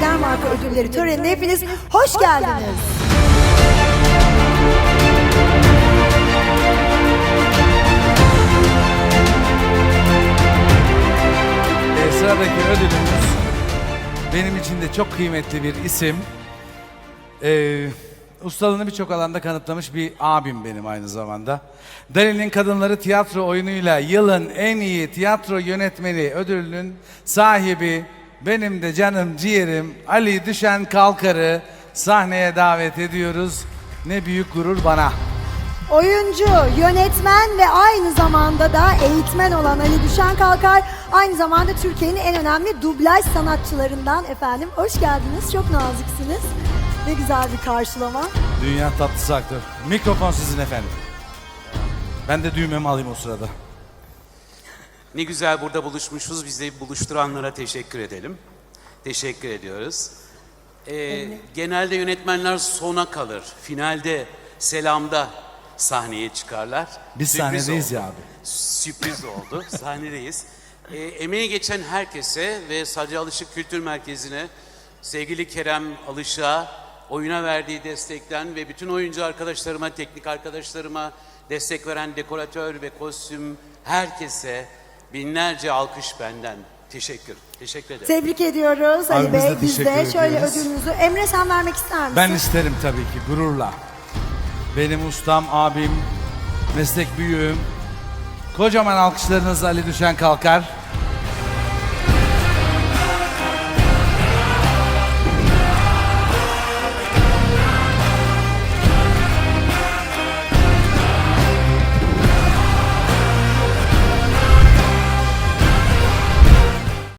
ödülleri törenine hepiniz hoş geldiniz. Ee, sıradaki ödülümüz benim için de çok kıymetli bir isim. Ee, ustalığını birçok alanda kanıtlamış bir abim benim aynı zamanda. Dali'nin Kadınları tiyatro oyunuyla yılın en iyi tiyatro yönetmeni ödülünün sahibi benim de canım ciğerim Ali Düşen Kalkar'ı sahneye davet ediyoruz. Ne büyük gurur bana. Oyuncu, yönetmen ve aynı zamanda da eğitmen olan Ali Düşen Kalkar aynı zamanda Türkiye'nin en önemli dublaj sanatçılarından efendim. Hoş geldiniz. Çok naziksiniz. Ne güzel bir karşılama. Dünya tatlısı aktör. Mikrofon sizin efendim. Ben de düğmemi alayım o sırada. Ne güzel burada buluşmuşuz. Bizi buluşturanlara teşekkür edelim. Teşekkür ediyoruz. Ee, genelde yönetmenler sona kalır. Finalde, selamda sahneye çıkarlar. Biz Sürpriz sahnedeyiz oldu. ya abi. Sürpriz oldu. Sahnedeyiz. Ee, emeği geçen herkese ve Sadri Alışık Kültür Merkezi'ne, sevgili Kerem Alışık'a, oyuna verdiği destekten ve bütün oyuncu arkadaşlarıma, teknik arkadaşlarıma, destek veren dekoratör ve kostüm herkese binlerce alkış benden. Teşekkür. Teşekkür ederim. Tebrik ediyoruz Ali Abi biz Bey. de Biz de teşekkür şöyle ediyoruz. ödülünüzü. Emre sen vermek ister misin? Ben isterim tabii ki gururla. Benim ustam, abim, meslek büyüğüm. Kocaman alkışlarınızla Ali Düşen Kalkar.